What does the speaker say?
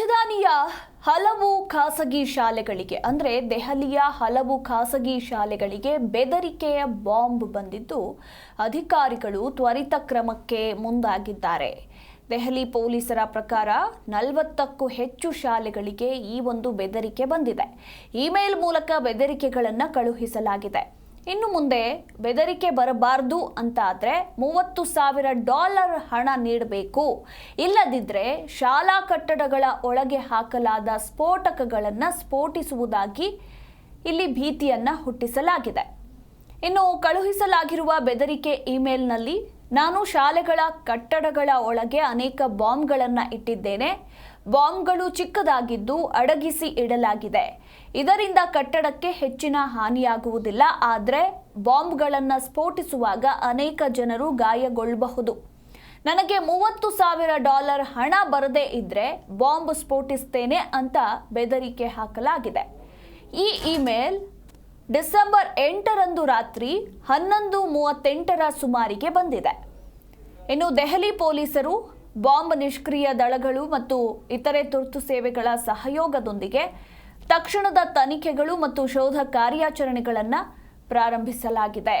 ರಾಜಧಾನಿಯ ಹಲವು ಖಾಸಗಿ ಶಾಲೆಗಳಿಗೆ, ಅಂದರೆ ದೆಹಲಿಯ ಹಲವು ಖಾಸಗಿ ಶಾಲೆಗಳಿಗೆ ಬೆದರಿಕೆಯ ಬಾಂಬ್ ಬಂದಿದ್ದು, ಅಧಿಕಾರಿಗಳು ತ್ವರಿತ ಕ್ರಮಕ್ಕೆ ಮುಂದಾಗಿದ್ದಾರೆ. ದೆಹಲಿ ಪೊಲೀಸರ ಪ್ರಕಾರ ನಲವತ್ತಕ್ಕೂ ಹೆಚ್ಚು ಶಾಲೆಗಳಿಗೆ ಈ ಒಂದು ಬೆದರಿಕೆ ಬಂದಿದೆ. ಇಮೇಲ್ ಮೂಲಕ ಬೆದರಿಕೆಗಳನ್ನು ಕಳುಹಿಸಲಾಗಿದೆ. ಇನ್ನು ಮುಂದೆ ಬೆದರಿಕೆ ಬರಬಾರ್ದು ಅಂತ ಆದರೆ ಮೂವತ್ತು ಸಾವಿರ ಡಾಲರ್ ಹಣ ನೀಡಬೇಕು. ಇಲ್ಲದಿದ್ದರೆ ಶಾಲಾ ಕಟ್ಟಡಗಳ ಒಳಗೆ ಹಾಕಲಾದ ಸ್ಫೋಟಕಗಳನ್ನು ಸ್ಫೋಟಿಸುವುದಾಗಿ ಇಲ್ಲಿ ಭೀತಿಯನ್ನು ಹುಟ್ಟಿಸಲಾಗಿದೆ. ಇನ್ನು ಕಳುಹಿಸಲಾಗಿರುವ ಬೆದರಿಕೆ ಇಮೇಲ್ನಲ್ಲಿ ನಾನು ಶಾಲೆಗಳ ಕಟ್ಟಡಗಳ ಒಳಗೆ ಅನೇಕ ಬಾಂಬ್ಗಳನ್ನು ಇಟ್ಟಿದ್ದೇನೆ. ಬಾಂಬ್ಗಳು ಚಿಕ್ಕದಾಗಿದ್ದು ಅಡಗಿಸಿ ಇಡಲಾಗಿದೆ. ಇದರಿಂದ ಕಟ್ಟಡಕ್ಕೆ ಹೆಚ್ಚಿನ ಹಾನಿಯಾಗುವುದಿಲ್ಲ. ಆದರೆ ಬಾಂಬ್ಗಳನ್ನು ಸ್ಫೋಟಿಸುವಾಗ ಅನೇಕ ಜನರು ಗಾಯಗೊಳ್ಳಬಹುದು. ನನಗೆ ಮೂವತ್ತು ಸಾವಿರ ಡಾಲರ್ ಹಣ ಬರದೇ ಇದ್ರೆ ಬಾಂಬ್ ಸ್ಫೋಟಿಸ್ತೇನೆ ಅಂತ ಬೆದರಿಕೆ ಹಾಕಲಾಗಿದೆ. ಈ ಇಮೇಲ್ ಡಿಸೆಂಬರ್ ಎಂಟರಂದು ರಾತ್ರಿ ಹನ್ನೊಂದು ಮೂವತ್ತೆಂಟರ ಸುಮಾರಿಗೆ ಬಂದಿದೆ. ಇನ್ನು ದೆಹಲಿ ಪೊಲೀಸರು ಬಾಂಬ್ ನಿಷ್ಕ್ರಿಯ ದಳಗಳು ಮತ್ತು ಇತರೆ ತುರ್ತು ಸೇವೆಗಳ ಸಹಯೋಗದೊಂದಿಗೆ ತಕ್ಷಣದ ತನಿಖೆಗಳು ಮತ್ತು ಶೋಧ ಕಾರ್ಯಾಚರಣೆಗಳನ್ನು ಪ್ರಾರಂಭಿಸಲಾಗಿದೆ.